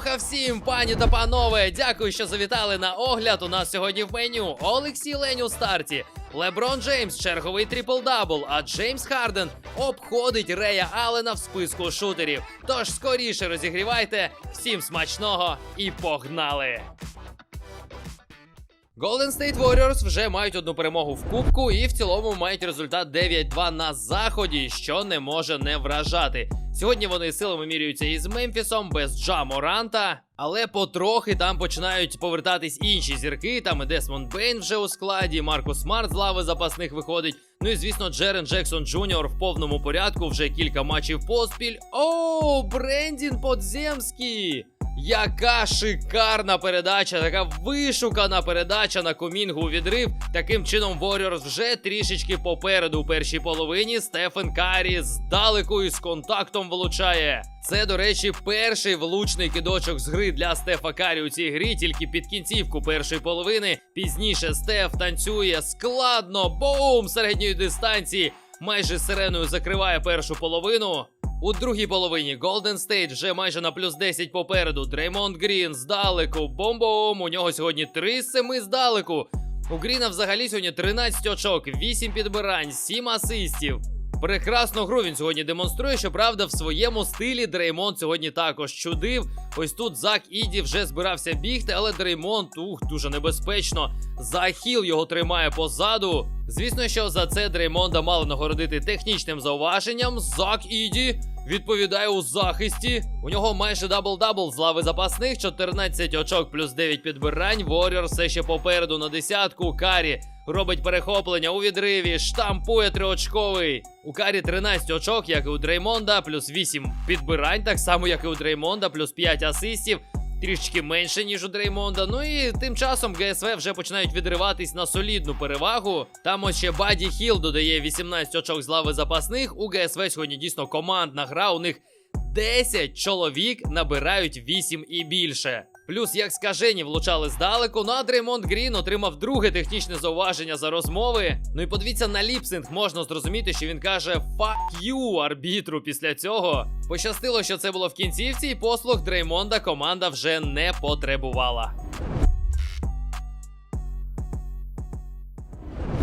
Алоха всім, пані та панове! Дякую, що завітали на огляд. У нас сьогодні в меню Олексій Лень у старті, Леброн Джеймс, черговий трипл-дабл, а Джеймс Харден обходить Рея Аллена в списку шутерів. Тож скоріше розігрівайте, всім смачного і погнали! Golden State Warriors вже мають одну перемогу в кубку і в цілому мають результат 9-2 на заході, що не може не вражати. Сьогодні вони силами міряються із Мемфісом без Джа Моранта, але потрохи там починають повертатись інші зірки. Там і Десмонд Бейн вже у складі, Маркус Смарт з лави запасних виходить. Ну і звісно, Джерен Джексон Джуніор в повному порядку вже кілька матчів поспіль. О, Брендін Подземський! Яка шикарна передача, така вишукана передача на комінгу у відрив. Таким чином, Warriors вже трішечки попереду у першій половині. Стефен Карі здалеку з контактом влучає. Це, до речі, перший влучний кидочок з гри для Стефа Карі у цій грі, тільки під кінцівку першої половини. Пізніше Стеф танцює складно, бум! Середньої дистанції. Майже сиреною закриває першу половину. У другій половині Golden State вже майже на плюс 10 попереду. Дреймонд Грін здалеку. Бом-бом! У нього сьогодні 3 з 7 здалеку. У Гріна взагалі сьогодні 13 очок, 8 підбирань, 7 асистів. Прекрасну гру він сьогодні демонструє. Щоправда, в своєму стилі Дреймонд сьогодні також чудив. Ось тут Зак Іді вже збирався бігти, але Дреймонд ух, дуже небезпечно. Захіл його тримає позаду. Звісно, що за це Дреймонда мали нагородити технічним зауваженням. Зак Іді відповідає у захисті. У нього майже дабл-дабл з лави запасних, 14 очок плюс 9 підбирань. Warriors все ще попереду на десятку. Карі робить перехоплення у відриві, штампує триочковий. У Карі 13 очок, як і у Дреймонда, плюс 8 підбирань, так само, як і у Дреймонда, плюс 5 асистів. Трішки менше, ніж у Дреймонда. Ну і тим часом ГСВ вже починають відриватись на солідну перевагу. Там ось ще Баді Хіл додає 18 очок з лави запасних. У ГСВ сьогодні дійсно командна гра. У них 10 чоловік набирають 8 і більше. Плюс, як скажені, влучали здалеку. Ну а Дреймонд Грін отримав друге технічне зауваження за розмови. Ну і подивіться на ліпсинг, можна зрозуміти, що він каже «fuck you» арбітру після цього. Пощастило, що це було в кінцівці, і послуг Дреймонда команда вже не потребувала.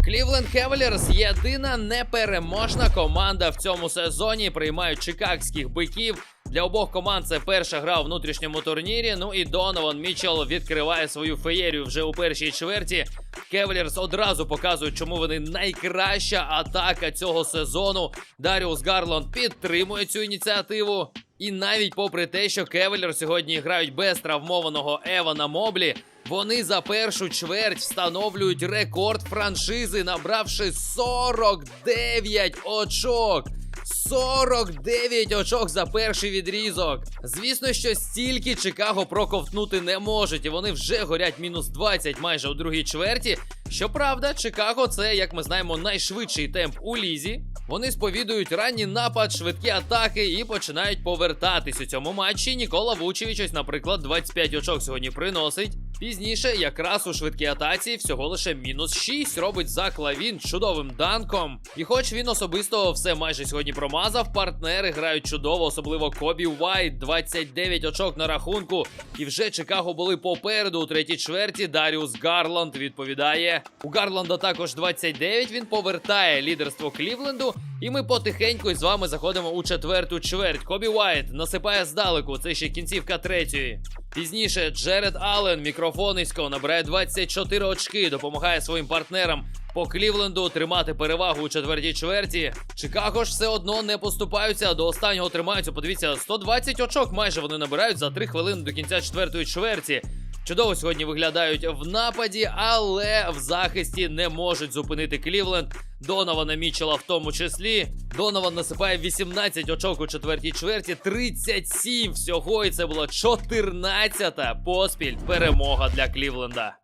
Клівленд Хевелерс єдина непереможна команда в цьому сезоні. Приймають чикагських биків. Для обох команд це перша гра у внутрішньому турнірі. Ну і Донован Мічел відкриває свою феєрію вже у першій чверті. Кевелерс одразу показують, чому вони найкраща атака цього сезону. Даріус Гарланд підтримує цю ініціативу. І навіть попри те, що Кевелер сьогодні грають без травмованого Евана Моблі, вони за першу чверть встановлюють рекорд франшизи, набравши 49 очок. 49 очок за перший відрізок. Звісно, що стільки Чикаго проковтнути не можуть, і вони вже горять мінус 20 майже у другій чверті. Щоправда, Чикаго це, як ми знаємо, найшвидший темп у лізі. Вони сповідують ранній напад, швидкі атаки і починають повертатись у цьому матчі. Нікола Вучевич, ось, наприклад, 25 очок сьогодні приносить. Пізніше, якраз у швидкій атаці, всього лише мінус 6 робить Зак Лавін чудовим данком. І хоч він особисто все майже сьогодні промазав, партнери грають чудово, особливо Кобі Уайт, 29 очок на рахунку. І вже Чикаго були попереду у третій чверті. Даріус Гарланд відповідає. У Гарланда також 29. Він повертає лідерство Клівленду. І ми потихеньку з вами заходимо у четверту чверть. Кобі Уайт насипає здалеку. Це ще кінцівка третьої. Пізніше Джеред Аллен мікрофонисько набирає 24 очки, допомагає своїм партнерам по Клівленду тримати перевагу у четвертій чверті. Чикаго ж все одно не поступаються до останнього тримаються. Подивіться, 120 очок майже вони набирають за 3 хвилини до кінця четвертої чверті. Чудово сьогодні виглядають в нападі, але в захисті не можуть зупинити Клівленд. Донована Мічела в тому числі. Донован насипає 18 очок у четвертій чверті, 37 всього, і це була 14-та поспіль перемога для Клівленда.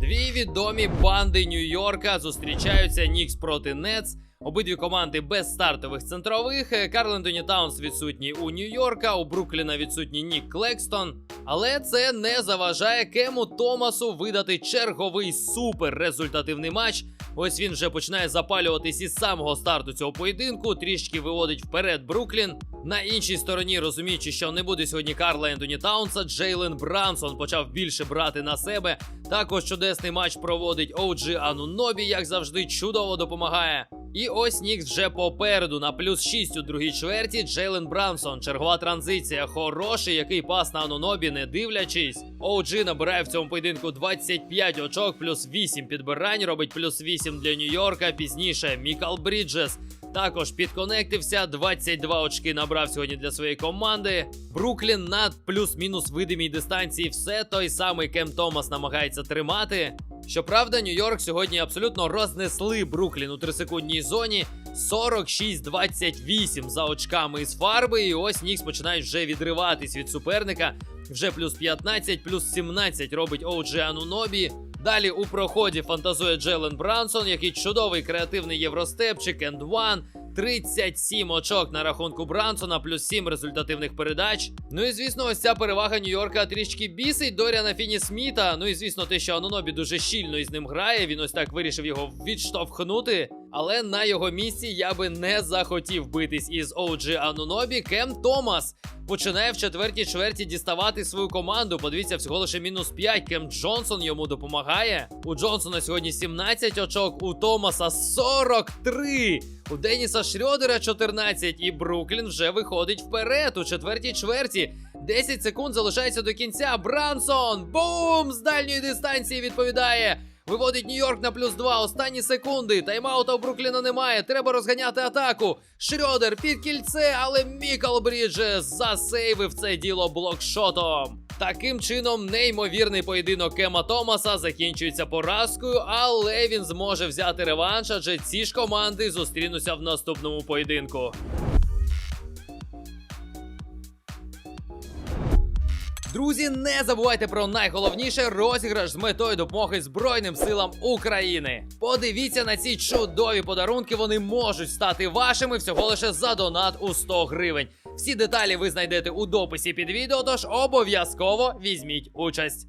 Дві відомі банди Нью-Йорка зустрічаються Нікс проти Нетс. Обидві команди без стартових центрових. Е, Карл Ентоні Таунс відсутній у Нью-Йорка, у Брукліна відсутній Нік Клекстон. Але це не заважає Кему Томасу видати черговий супер результативний матч. Ось він вже починає запалюватись із самого старту цього поєдинку. Трішки виводить вперед Бруклін. На іншій стороні, розуміючи, що не буде сьогодні Карла Ентоні Таунса, Джейлен Брансон почав більше брати на себе. Також чудесний матч проводить OG Анунобі, як завжди, чудово допомагає. І ось Нікс вже попереду на плюс 6 у другій чверті. Джейлен Брансон. Чергова транзиція. Хороший, який пас на Анунобі, не дивлячись. OG набирає в цьому поєдинку 25 очок, плюс 8 підбирань, робить плюс 8 для Нью-Йорка. Пізніше Мікал Бріджес також підконектився. 22 очки набрав сьогодні для своєї команди. Бруклін на плюс-мінус видимій дистанції. Все той самий Кем Томас намагається тримати. Щоправда, Нью-Йорк сьогодні абсолютно рознесли Бруклін у трисекундній зоні. 46-28 за очками із фарби. І ось Нікс починають вже відриватись від суперника. Вже плюс 15, плюс 17 робить OG Анунобі. Далі у проході фантазує Джелен Брансон, який чудовий креативний євростепчик енд One. 37 очок на рахунку Брансона, плюс 7 результативних передач. Ну і звісно, ось ця перевага Нью-Йорка трішки бісить Доріана Фіні Сміта. Ну і звісно, те, що Анонобі дуже щільно із ним грає. Він ось так вирішив його відштовхнути. Але на його місці я би не захотів битись із OG Анунобі. Кем Томас починає в четвертій чверті діставати свою команду. Подивіться, всього лише мінус 5. Кем Джонсон йому допомагає. У Джонсона сьогодні 17 очок, у Томаса 43. У Деніса Шрьодера 14 і Бруклін вже виходить вперед у четвертій чверті. 10 секунд залишається до кінця. Брансон! Бум! З дальньої дистанції відповідає. Виводить Нью-Йорк на плюс 2. Останні секунди. Таймаута у Брукліна немає. Треба розганяти атаку. Шрьодер під кільце, але Мікал Бріджес засейвив це діло блокшотом. Таким чином, неймовірний поєдинок Кема Томаса закінчується поразкою, але він зможе взяти реванш, адже ці ж команди зустрінуться в наступному поєдинку. Друзі, не забувайте про найголовніше розіграш з метою допомоги Збройним силам України. Подивіться на ці чудові подарунки, вони можуть стати вашими всього лише за донат у 100 гривень. Всі деталі ви знайдете у дописі під відео, тож обов'язково візьміть участь.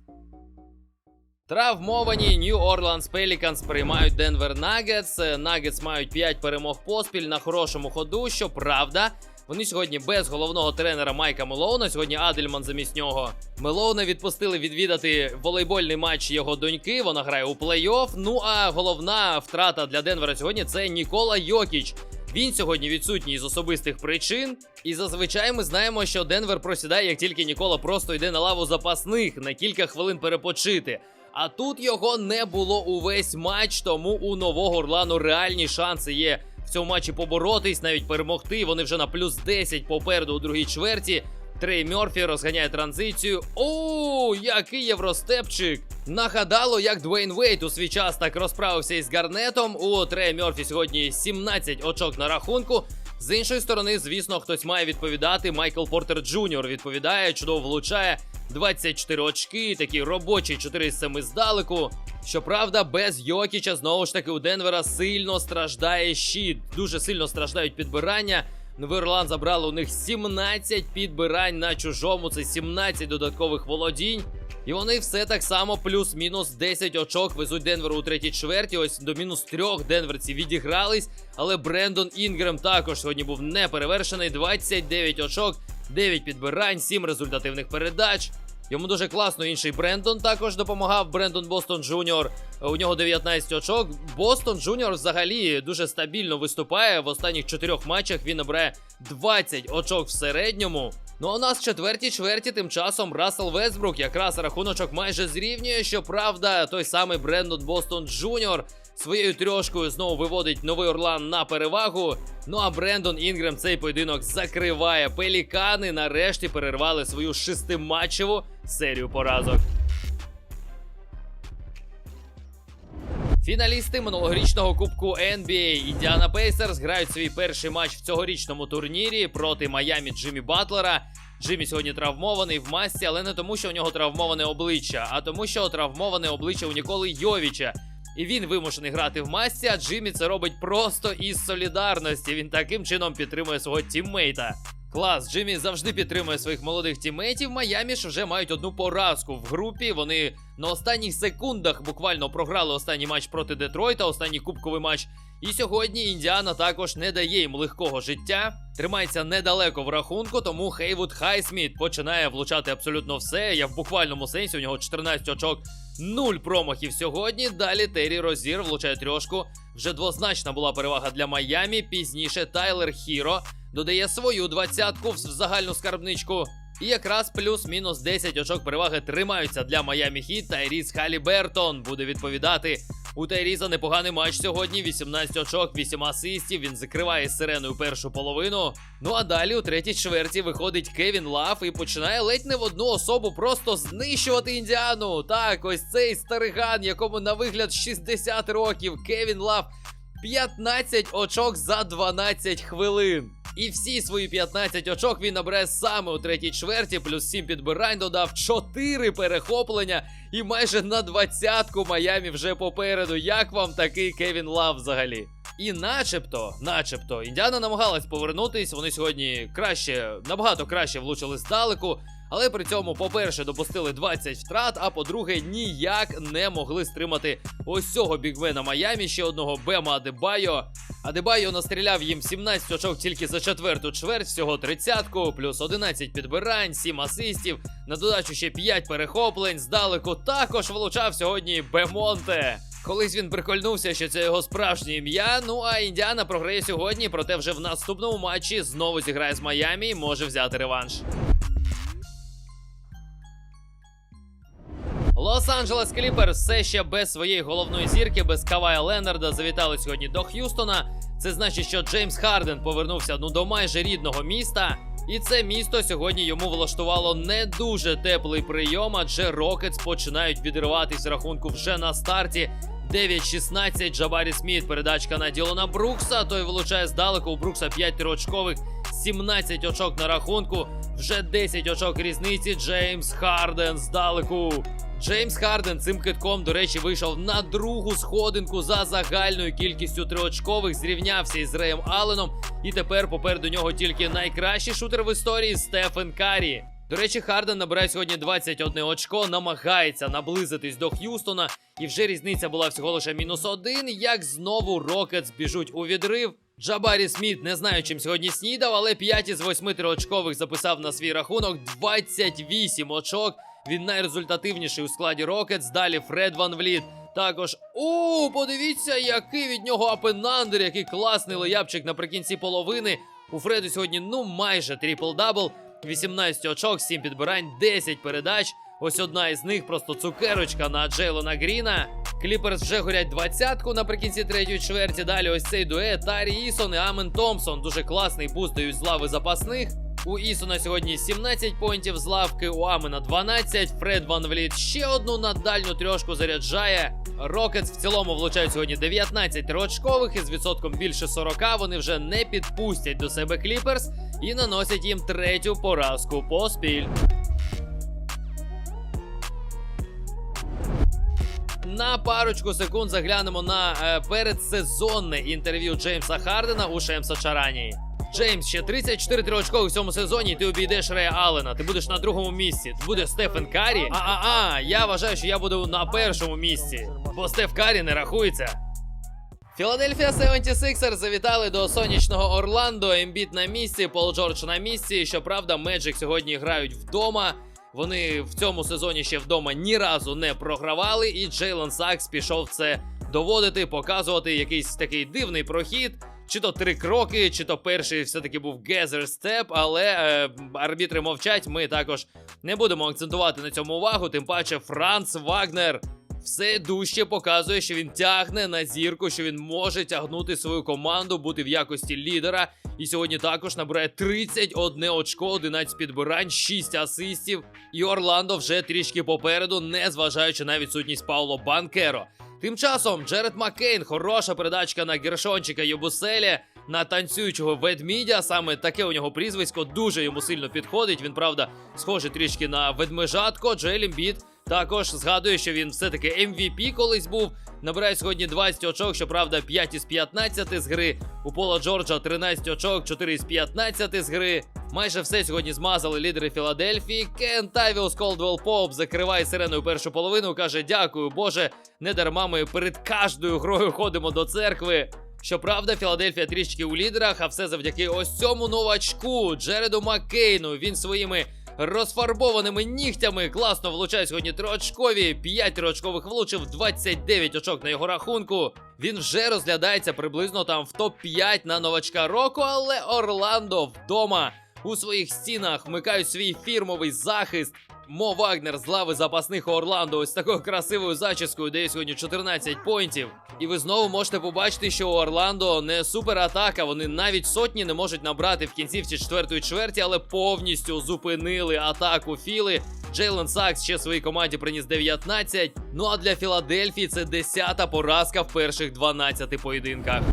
Травмовані New Orleans Pelicans приймають Denver Nuggets. Nuggets мають 5 перемог поспіль на хорошому ходу. Щоправда, вони сьогодні без головного тренера Майка Мелоуна. Сьогодні Адельман замість нього. Мелоуна відпустили відвідати волейбольний матч його доньки. Вона грає у плей-офф. Ну а головна втрата для Денвера сьогодні це Нікола Йокіч. Він сьогодні відсутній з особистих причин. І зазвичай ми знаємо, що Денвер просідає, як тільки Нікола просто йде на лаву запасних на кілька хвилин перепочити. А тут його не було увесь матч, тому у нового Орлану реальні шанси є в цьому матчі поборотись, навіть перемогти. Вони вже на плюс 10 попереду у другій чверті. Трей Мьорфі розганяє транзицію. О, який євростепчик! Нагадало, як Двейн Вейт у свій час так розправився із Гарнетом. У Трея Мьорфі сьогодні 17 очок на рахунку. З іншої сторони, звісно, хтось має відповідати. Майкл Портер Джуніор відповідає, чудово влучає. 24 очки, такі робочі 4 з 7 здалеку. Щоправда, без Йокіча знову ж таки у Денвера сильно страждає щит. Дуже сильно страждають підбирання. Новий Орлан забрали у них 17 підбирань на чужому. Це 17 додаткових володінь. І вони все так само плюс-мінус 10 очок везуть Денверу у третій чверті. Ось до мінус трьох денверці відігрались. Але Брендон Інгрем також сьогодні був не перевершений. 29 очок, 9 підбирань, 7 результативних передач. Йому дуже класно інший Брендон також допомагав. Брендон Бостон Джуніор. У нього 19 очок. Бостон Джуніор взагалі дуже стабільно виступає. В останніх чотирьох матчах він набирає 20 очок в середньому. Ну а у нас четвертій чверті тим часом Рассел Весбрук якраз рахуночок майже зрівнює. Щоправда, той самий Брендон Бостон Джуніор своєю трьошкою знову виводить новий Орлан на перевагу. Ну а Брендон Інгрем цей поєдинок закриває. Пелікани нарешті перервали свою шестиматчеву серію поразок. Фіналісти минулорічного кубку NBA Індіана Пейсерс грають свій перший матч в цьогорічному турнірі проти Майамі Джиммі Батлера. Джиммі сьогодні травмований в масці, але не тому, що у нього травмоване обличчя, а тому, що травмоване обличчя у Ніколи Йовіча. І він вимушений грати в масці, а Джиммі це робить просто із солідарності. Він таким чином підтримує свого тіммейта. Клас, Джиммі завжди підтримує своїх молодих тімейтів. Майамі ж вже мають одну поразку в групі. Вони на останніх секундах буквально програли останній матч проти Детройта, останній кубковий матч. І сьогодні Індіана також не дає їм легкого життя. Тримається недалеко в рахунку, тому Хейвуд Хайсміт починає влучати абсолютно все. Я в буквальному сенсі у нього 14 очок, 0 промахів сьогодні. Далі Террі Розір влучає трьошку. Вже двозначна була перевага для Майамі. Пізніше Тайлер Хіро додає свою двадцятку в загальну скарбничку. І якраз плюс-мінус 10 очок переваги тримаються для Майамі Хіт. Тайріс Халібертон буде відповідати. У Тайріза непоганий матч сьогодні. 18 очок, 8 асистів. Він закриває сиреною першу половину. Ну а далі у третій чверті виходить Кевін Лав і починає ледь не в одну особу просто знищувати індіану. Так, ось цей стариган, якому на вигляд 60 років. Кевін Лав 15 очок за 12 хвилин. І всі свої 15 очок він набере саме у третій чверті, плюс 7 підбирань додав 4 перехоплення і майже на двадцятку Майамі вже попереду. Як вам такий Кевін Лав взагалі? І начебто, начебто, Індіана намагалась повернутись. Вони сьогодні краще, набагато краще влучили здалеку. Але при цьому, по-перше, допустили 20 втрат, а по-друге, ніяк не могли стримати ось цього бігмена Майамі, ще одного Бема Адебайо. Адебайо настріляв їм 17 очок тільки за четверту чверть, всього 30-ку, плюс 11 підбирань, 7 асистів, на додачу ще 5 перехоплень. Здалеку також влучав сьогодні Бемонте. Колись він прикольнувся, що це його справжнє ім'я. Ну а Індіана програє сьогодні, проте вже в наступному матчі знову зіграє з Майамі і може взяти реванш. Лос-Анджелес Кліперс все ще без своєї головної зірки, без Кавая Ленарда завітали сьогодні до Х'юстона. Це значить, що Джеймс Харден повернувся ну до майже рідного міста. І це місто сьогодні йому влаштувало не дуже теплий прийом, адже Рокетс починають відриватись рахунку вже на старті. 9-16 Джабарі Сміт, передачка на Ділона Брукса. Той влучає здалеку. У Брукса 5 триочкових, 17 очок на рахунку. Вже 10 очок різниці. Джеймс Харден здалеку. Джеймс Харден цим китком, до речі, вийшов на другу сходинку за загальною кількістю триочкових, зрівнявся із Реєм Алленом. І тепер попереду нього тільки найкращий шутер в історії Стефен Карі. До речі, Харден набирає сьогодні 21 очко, намагається наблизитись до Х'юстона, і вже різниця була всього лише мінус один. Як знову Рокетс біжуть у відрив. Джабарі Сміт не знаю, чим сьогодні снідав, але 5 із 8 триочкових записав на свій рахунок 28 очок. Він найрезультативніший у складі Рокетс. Далі Фред Ван Вліт. Також у подивіться, який від нього апенандер, який класний леяпчик наприкінці половини. У Фреду сьогодні ну майже трипл-дабл. 18 очок, 7 підбирань, 10 передач. Ось одна із них просто цукерочка на Джейлона Гріна. Кліперс вже горять двадцятку наприкінці третьої чверті. Далі ось цей дует Тарі Ісон і Амен Томпсон. Дуже класний буст дають з лави запасних. У Ісона сьогодні 17 поінтів з лавки, у Амена 12. Фред Ван Вліт ще одну на дальню трьошку заряджає. Рокетс в цілому влучають сьогодні 19 трьохочкових із відсотком більше 40. Вони вже не підпустять до себе Кліперс і наносять їм третю поразку поспіль. На парочку секунд заглянемо на е, передсезонне інтерв'ю Джеймса Хардена у Шемса Чарані. Джеймс, ще 34 триочкових в цьому сезоні. і Ти обійдеш Рея Аллена. Ти будеш на другому місці. Буде Стефен Карі. А а а я вважаю, що я буду на першому місці, бо Стеф Карі не рахується. Філадельфія 76ers завітали до сонячного Орландо. Ембіт на місці, Пол Джордж на місці. Щоправда, Меджик сьогодні грають вдома. Вони в цьому сезоні ще вдома ні разу не програвали, і Джейлон Сакс пішов це доводити, показувати якийсь такий дивний прохід. Чи то три кроки, чи то перший все-таки був Гезер Степ, але е, арбітри мовчать. Ми також не будемо акцентувати на цьому увагу. Тим паче, Франц Вагнер все дужче показує, що він тягне на зірку, що він може тягнути свою команду, бути в якості лідера. І сьогодні також набирає 31 очко, 11 підбирань, 6 асистів. І Орландо вже трішки попереду, не зважаючи на відсутність Пауло Банкеро. Тим часом Джеред Маккейн, хороша передачка на гершончика Йобуселі, на танцюючого ведмідя. Саме таке у нього прізвисько дуже йому сильно підходить. Він правда схожий трішки на ведмежатко. Джоель Ембіт також згадує, що він все-таки MVP колись був. Набирає сьогодні 20 очок, щоправда, 5 із 15 з гри. У Пола Джорджа 13 очок, 4 із 15 з гри. Майже все сьогодні змазали лідери Філадельфії. Кен Тавіус Колдвелл Поп закриває сиреною першу половину. каже: Дякую, Боже, не дарма ми перед кожною грою ходимо до церкви. Щоправда, Філадельфія трішки у лідерах, а все завдяки ось цьому новачку Джереду Маккейну. Він своїми розфарбованими нігтями класно влучає сьогодні триочкові. 5 триочкових влучив, 29 очок на його рахунку. Він вже розглядається приблизно там в топ-5 на новачка року, але Орландо вдома у своїх стінах вмикають свій фірмовий захист. Мо Вагнер з лави запасних Орландо ось такою красивою зачіскою дає сьогодні 14 поінтів. І ви знову можете побачити, що у Орландо не суператака. Вони навіть сотні не можуть набрати в кінцівці четвертої чверті, але повністю зупинили атаку Філи. Джейлен Сакс ще своїй команді приніс 19. Ну а для Філадельфії це 10-та поразка в перших 12 поєдинках.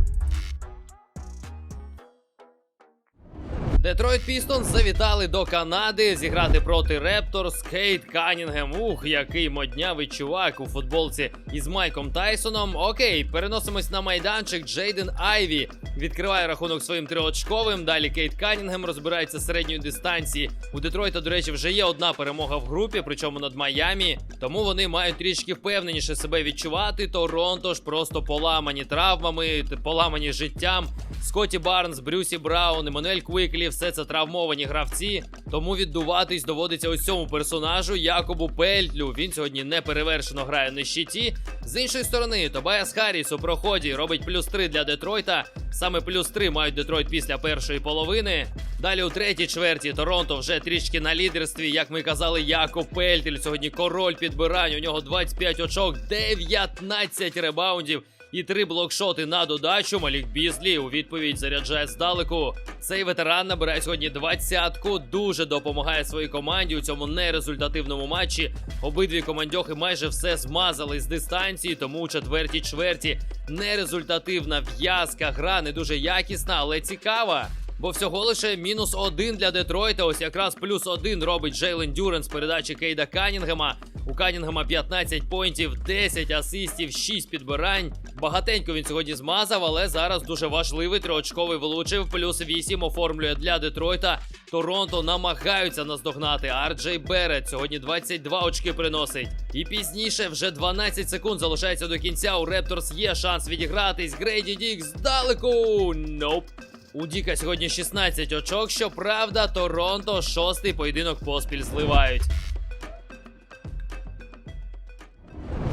Детройт Пістонс завітали до Канади зіграти проти Репторс. Кейт Канінгем. Ух, який моднявий чувак у футболці із Майком Тайсоном. Окей, переносимось на майданчик. Джейден Айві відкриває рахунок своїм триочковим. Далі Кейт Канінгем розбирається з середньої дистанції. У Детройта, до речі, вже є одна перемога в групі, причому над Майамі. Тому вони мають трішки впевненіше себе відчувати. Торонто ж просто поламані травмами, поламані життям. Скотті Барнс, Брюсі Браун, Еммануель Квіклі, все це травмовані гравці. Тому віддуватись доводиться ось цьому персонажу Якобу Пельтлю. Він сьогодні не перевершено грає на щиті. З іншої сторони, Тобайас Харріс у проході робить плюс 3 для Детройта. Саме плюс 3 мають Детройт після першої половини. Далі у третій чверті Торонто вже трішки на лідерстві. Як ми казали, Якоб Пельтель сьогодні король підбирань. У нього 25 очок, 19 ребаундів. І три блокшоти на додачу. Малік Бізлі у відповідь заряджає здалеку. Цей ветеран набирає сьогодні двадцятку. Дуже допомагає своїй команді у цьому нерезультативному матчі. Обидві командьохи майже все змазали з дистанції, тому у четвертій чверті нерезультативна в'язка. Гра не дуже якісна, але цікава. Бо всього лише мінус один для Детройта. Ось якраз плюс один робить Джейлен Дюрен з передачі Кейда Канінгема. У Канінгема 15 поінтів, 10 асистів, 6 підбирань. Багатенько він сьогодні змазав, але зараз дуже важливий триочковий влучив. Плюс 8 оформлює для Детройта. Торонто намагаються наздогнати. Арджей Берет сьогодні 22 очки приносить. І пізніше вже 12 секунд залишається до кінця. У Репторс є шанс відігратись. Грейді Дік здалеку. Ноп. У Діка сьогодні 16 очок. Щоправда, Торонто шостий поєдинок поспіль зливають.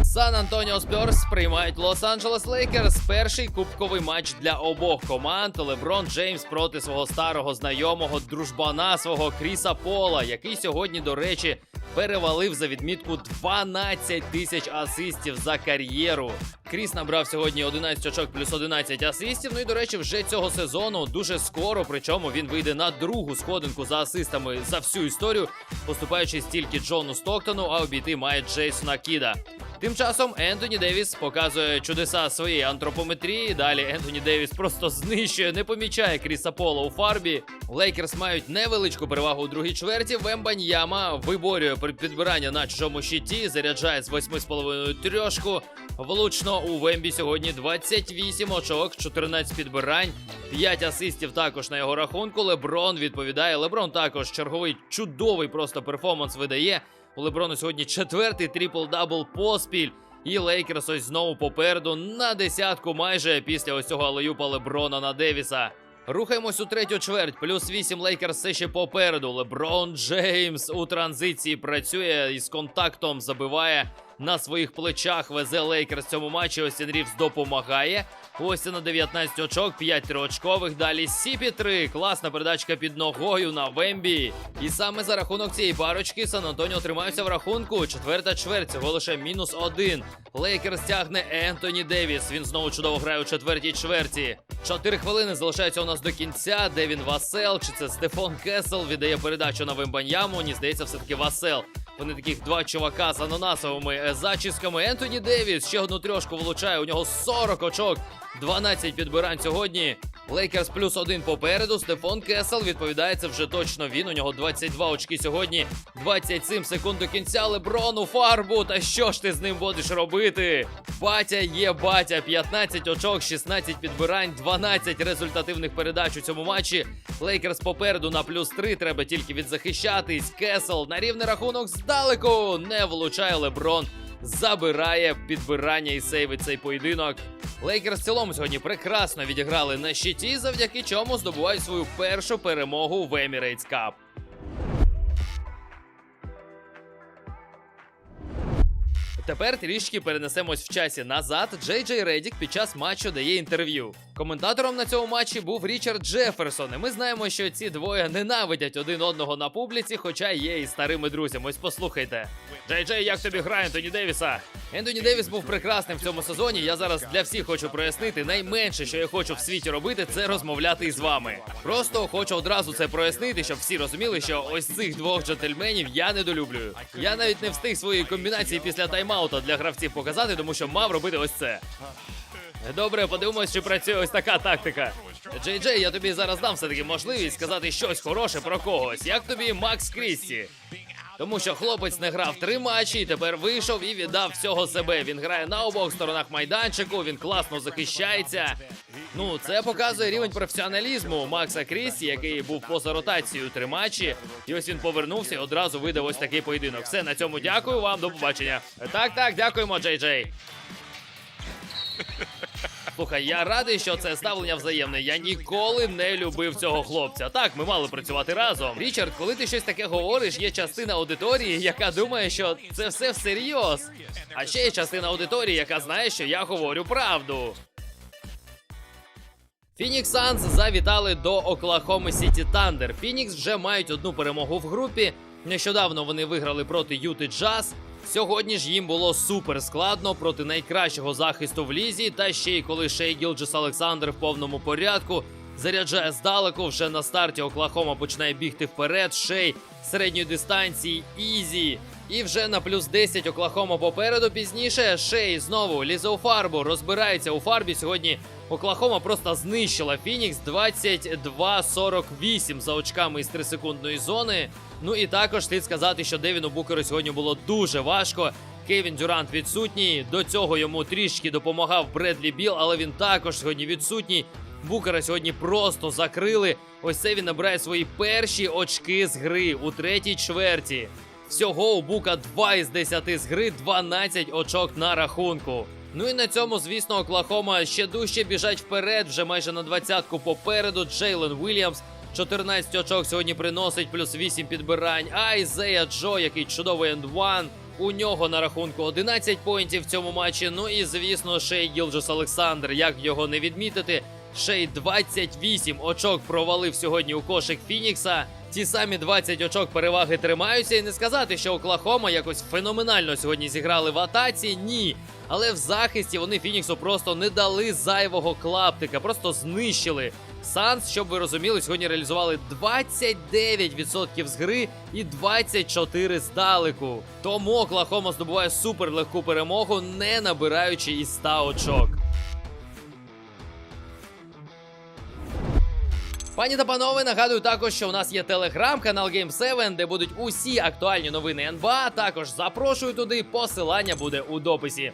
Сан Антоніо Спьорс приймають Лос-Анджелес Лейкерс. Перший кубковий матч для обох команд. Леброн Джеймс проти свого старого знайомого дружбана свого Кріса Пола, який сьогодні, до речі, перевалив за відмітку 12 тисяч асистів за кар'єру. Кріс набрав сьогодні 11 очок плюс 11 асистів. Ну і до речі, вже цього сезону дуже скоро. Причому він вийде на другу сходинку за асистами за всю історію, поступаючись тільки Джону Стоктону, а обійти має Джейсона Кіда. Тим часом Ентоні Девіс показує чудеса своєї антропометрії. Далі Ентоні Девіс просто знищує, не помічає Кріса Пола у фарбі. Лейкерс мають невеличку перевагу у другій чверті. Вембаньяма виборює підбирання на чужому щиті, заряджає з 8,5 трьошку. Влучно у Вембі сьогодні 28 очок, 14 підбирань, 5 асистів також на його рахунку. Леброн відповідає. Леброн також черговий чудовий просто перформанс видає. У Леброну сьогодні четвертий трипл-дабл поспіль. І Лейкерс ось знову попереду на десятку майже після ось цього алеюпа Леброна на Девіса. Рухаємось у третю чверть. Плюс 8 Лейкерс все ще попереду. Леброн Джеймс у транзиції працює із контактом, забиває на своїх плечах. Везе Лейкерс в цьому матчі. Остін Рівс допомагає. Ось на 19 очок, 5 триочкових. Далі Сіпі 3. Класна передачка під ногою на Вембі. І саме за рахунок цієї парочки Сан Антоніо тримаються в рахунку. Четверта чверть, цього лише мінус один. Лейкерс тягне Ентоні Девіс. Він знову чудово грає у четвертій чверті. Чотири хвилини залишається у нас до кінця. Девін Васел чи це Стефон Кесел віддає передачу на Вембаньяму. Мені здається, все таки Васел. Вони таких два чувака з ананасовими е, зачісками. Ентоні Девіс ще одну трьошку влучає. У нього 40 очок, 12 підбирань сьогодні. Лейкерс плюс один попереду. Стефон Кесел відповідає, це вже точно він. У нього 22 очки сьогодні. 27 секунд до кінця. Леброн у фарбу. Та що ж ти з ним будеш робити? Батя є батя. 15 очок, 16 підбирань, 12 результативних передач у цьому матчі. Лейкерс попереду на плюс 3. Треба тільки відзахищатись. Кесел на рівний рахунок здалеку. Не влучає Леброн. Забирає підбирання і сейвить цей поєдинок. Лейкерс в цілому сьогодні прекрасно відіграли на щиті, завдяки чому здобувають свою першу перемогу в Emirates Cup. Тепер трішки перенесемось в часі назад. Джей Джей Редік під час матчу дає інтерв'ю. Коментатором на цьому матчі був Річард Джеферсон. І ми знаємо, що ці двоє ненавидять один одного на публіці, хоча є і старими друзями. Ось послухайте. Джей Джей, як тобі грає Ентоні Девіса? Ентоні Девіс був прекрасним в цьому сезоні. Я зараз для всіх хочу прояснити. Найменше, що я хочу в світі робити, це розмовляти із вами. Просто хочу одразу це прояснити, щоб всі розуміли, що ось цих двох джентльменів я недолюблюю. Я навіть не встиг свої комбінації після таймаута для гравців показати, тому що мав робити ось це. Добре, подивимось, чи працює ось така тактика. Джей Джей, я тобі зараз дам все-таки можливість сказати щось хороше про когось. Як тобі Макс Крісті? Тому що хлопець не грав три матчі і тепер вийшов і віддав всього себе. Він грає на обох сторонах майданчику, він класно захищається. Ну, це показує рівень професіоналізму Макса Крісті, який був поза ротацією три матчі. І ось він повернувся і одразу видав ось такий поєдинок. Все на цьому дякую вам. До побачення. Так, так, дякуємо, Джей Джей. Слухай, я радий, що це ставлення взаємне. Я ніколи не любив цього хлопця. Так, ми мали працювати разом. Річард, коли ти щось таке говориш, є частина аудиторії, яка думає, що це все всерйоз. А ще є частина аудиторії, яка знає, що я говорю правду. Фінікс Санс завітали до Оклахоми Сіті Тандер. Фінікс вже мають одну перемогу в групі. Нещодавно вони виграли проти Юти Джаз. Сьогодні ж їм було супер складно проти найкращого захисту в лізі. Та ще й коли Шей Гілджес Олександр в повному порядку заряджає здалеку. Вже на старті Оклахома починає бігти вперед. Шей середньої дистанції, ізі. І вже на плюс 10 Оклахома попереду пізніше. Шей знову лізе у фарбу, розбирається у фарбі. Сьогодні Оклахома просто знищила Фінікс 22-48 за очками із 3-секундної зони. Ну і також слід сказати, що Девіну Букеру сьогодні було дуже важко. Кевін Дюрант відсутній. До цього йому трішки допомагав Бредлі Біл, але він також сьогодні відсутній. Букера сьогодні просто закрили. Ось це він набирає свої перші очки з гри у третій чверті. Всього у Бука 2 із 10 з гри, 12 очок на рахунку. Ну і на цьому, звісно, Оклахома ще дужче біжать вперед, вже майже на двадцятку попереду. Джейлен Уільямс 14 очок сьогодні приносить, плюс 8 підбирань. Айзея Джо, який чудовий енд-ван. У нього на рахунку 11 поінтів в цьому матчі. Ну і звісно, Шей Гілджес Олександр. Як його не відмітити? Шей 28 очок провалив сьогодні у кошик Фінікса. Ті самі 20 очок переваги тримаються, і не сказати, що Оклахома якось феноменально сьогодні зіграли в атаці. Ні. Але в захисті вони Фініксу просто не дали зайвого клаптика, просто знищили. Санс, щоб ви розуміли, сьогодні реалізували 29% з гри і 24 здалеку. Тому Оклахома здобуває суперлегку перемогу, не набираючи із 100 очок. Пані та панове, нагадую також, що у нас є телеграм-канал Game 7, де будуть усі актуальні новини НБА. Також запрошую туди. Посилання буде у дописі.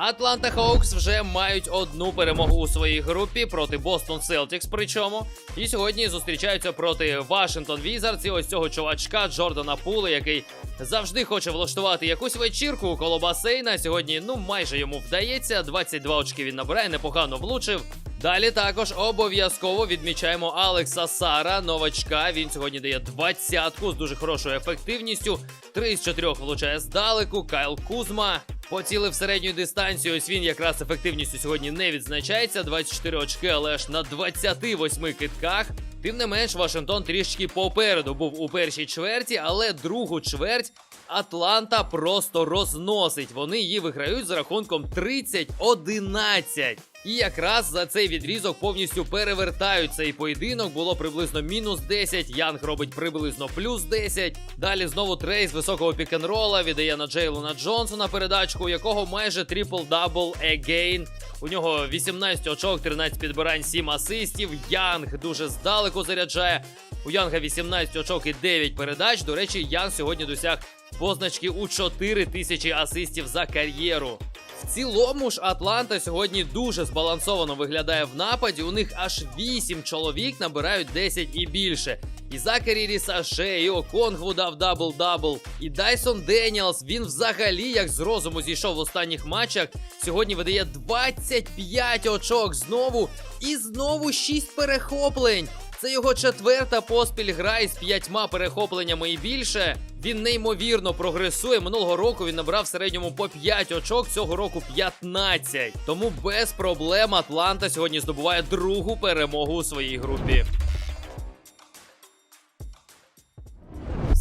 Атланта Хоукс вже мають одну перемогу у своїй групі проти Бостон Селтікс. Причому і сьогодні зустрічаються проти Вашингтон Візардс і ось цього чувачка Джордана Пули, який завжди хоче влаштувати якусь вечірку коло басейна. Сьогодні ну майже йому вдається. 22 очки він набирає, непогано влучив. Далі також обов'язково відмічаємо Алекса Сара, новачка. Він сьогодні дає двадцятку з дуже хорошою ефективністю. Три з чотирьох влучає здалеку. Кайл Кузма поцілив середню дистанцію. Ось він якраз ефективністю сьогодні не відзначається. 24 очки, але ж на 28 китках. Тим не менш, Вашингтон трішки попереду був у першій чверті, але другу чверть Атланта просто розносить. Вони її виграють з рахунком 30-11. І якраз за цей відрізок повністю перевертають цей поєдинок. Було приблизно мінус 10. Янг робить приблизно плюс 10. Далі знову трей з високого пікенрола віддає на Джейлона Джонсона передачку, у якого майже трипл-дабл егейн. У нього 18 очок, 13 підбирань, 7 асистів. Янг дуже здалеку заряджає. У Янга 18 очок і 9 передач. До речі, Янг сьогодні досяг позначки у 4 тисячі асистів за кар'єру. В цілому ж Атланта сьогодні дуже збалансовано виглядає в нападі. У них аж 8 чоловік набирають 10 і більше. І Закарі Рісаше, і Оконгву дав дабл-дабл. І Дайсон Деніелс, він взагалі як з розуму зійшов в останніх матчах. Сьогодні видає 25 очок знову і знову 6 перехоплень. Це його четверта поспіль гра із п'ятьма перехопленнями і більше. Він неймовірно прогресує. Минулого року він набрав в середньому по 5 очок, цього року 15. Тому без проблем Атланта сьогодні здобуває другу перемогу у своїй групі.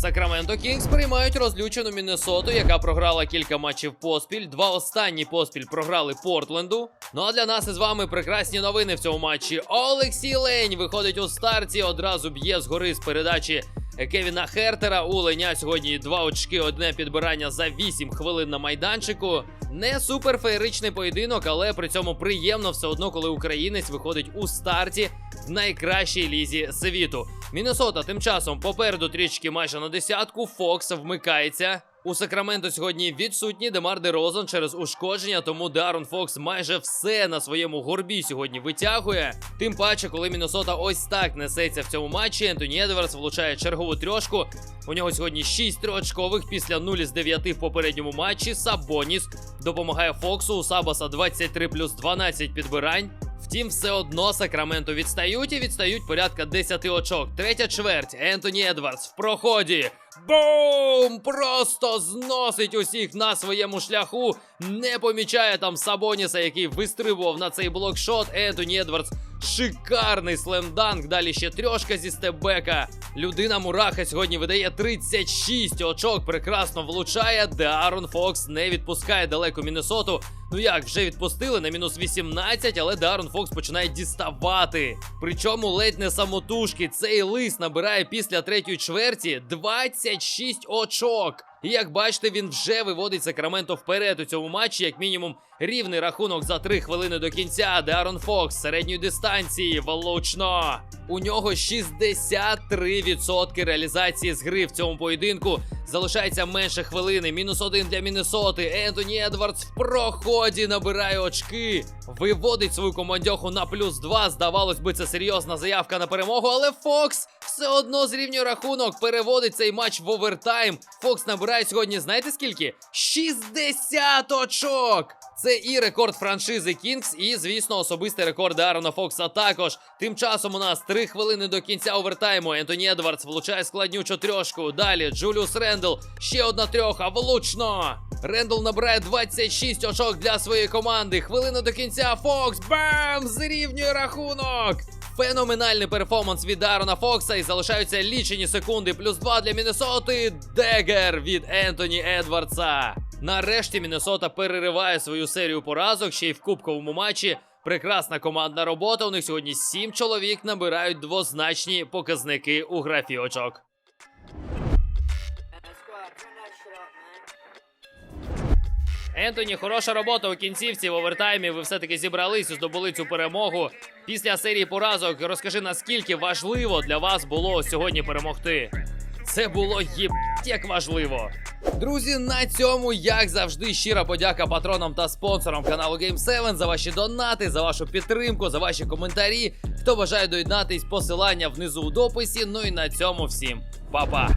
Сакраменто Кінгс приймають розлючену Міннесоту, яка програла кілька матчів поспіль. Два останні поспіль програли Портленду. Ну а для нас із вами прекрасні новини в цьому матчі. Олексій Лень виходить у старті, одразу б'є згори з передачі Кевіна Хертера. У Леня сьогодні два очки, одне підбирання за 8 хвилин на майданчику. Не супер феєричний поєдинок, але при цьому приємно все одно, коли українець виходить у старті в найкращій лізі світу. Міннесота тим часом попереду трішки майже на десятку. Фокс вмикається. У Сакраменто сьогодні відсутній Демар Дерозан через ушкодження, тому Дарон Фокс майже все на своєму горбі сьогодні витягує. Тим паче, коли Міннесота ось так несеться в цьому матчі, Ентоні Едвардс влучає чергову трьошку. У нього сьогодні 6 триочкових після 0 з 9 в попередньому матчі. Сабоніс допомагає Фоксу. У Сабаса 23 плюс 12 підбирань. Втім, все одно Сакраменто відстають і відстають порядка 10 очок. Третя чверть. Ентоні Едвардс в проході. Бум! Просто зносить усіх на своєму шляху. Не помічає там Сабоніса, який вистрибував на цей блокшот. Ентоні Едвардс. Шикарний слемданк. Далі ще трьошка зі степбека. Людина Мураха сьогодні видає 36 очок. Прекрасно влучає. Деарон Фокс не відпускає далеко Міннесоту. Ну як, вже відпустили на мінус 18, але Дарон Фокс починає діставати. Причому ледь не самотужки. Цей лис набирає після третьої чверті 26 очок. І як бачите, він вже виводить Сакраменто вперед у цьому матчі, як мінімум, рівний рахунок за три хвилини до кінця. Деарон Фокс середньої дистанції. Влучно. У нього 63% реалізації з гри в цьому поєдинку. Залишається менше хвилини. Мінус один для Міннесоти. Ентоні Едвардс в проході набирає очки. Виводить свою командьоху на плюс 2. Здавалось би, це серйозна заявка на перемогу, але Фокс все одно зрівнює рахунок. Переводить цей матч в овертайм. Фокс набирає сьогодні, знаєте скільки? 60 очок! Це і рекорд франшизи Кінгс, і, звісно, особистий рекорд Аарона Фокса також. Тим часом у нас три хвилини до кінця овертайму. Ентоні Едвардс влучає складнючу трьошку. Далі Джуліус Рендл. Ще одна трьоха. Влучно! Рендл набирає 26 очок для своєї команди. Хвилина до кінця. Фокс. Бам! Зрівнює рахунок. Феноменальний перформанс від Дарона Фокса і залишаються лічені секунди. Плюс 2 для Міннесоти. Дегер від Ентоні Едвардса. Нарешті Міннесота перериває свою серію поразок ще й в кубковому матчі. Прекрасна командна робота. У них сьогодні сім чоловік набирають двозначні показники у графі очок. Ентоні, хороша робота у кінцівці в овертаймі. Ви все-таки зібрались і здобули цю перемогу. Після серії поразок розкажи, наскільки важливо для вас було сьогодні перемогти. Це було єбать як важливо. Друзі, на цьому, як завжди, щира подяка патронам та спонсорам каналу Game7 за ваші донати, за вашу підтримку, за ваші коментарі. Хто бажає доєднатись, посилання внизу у дописі. Ну і на цьому всім па-па!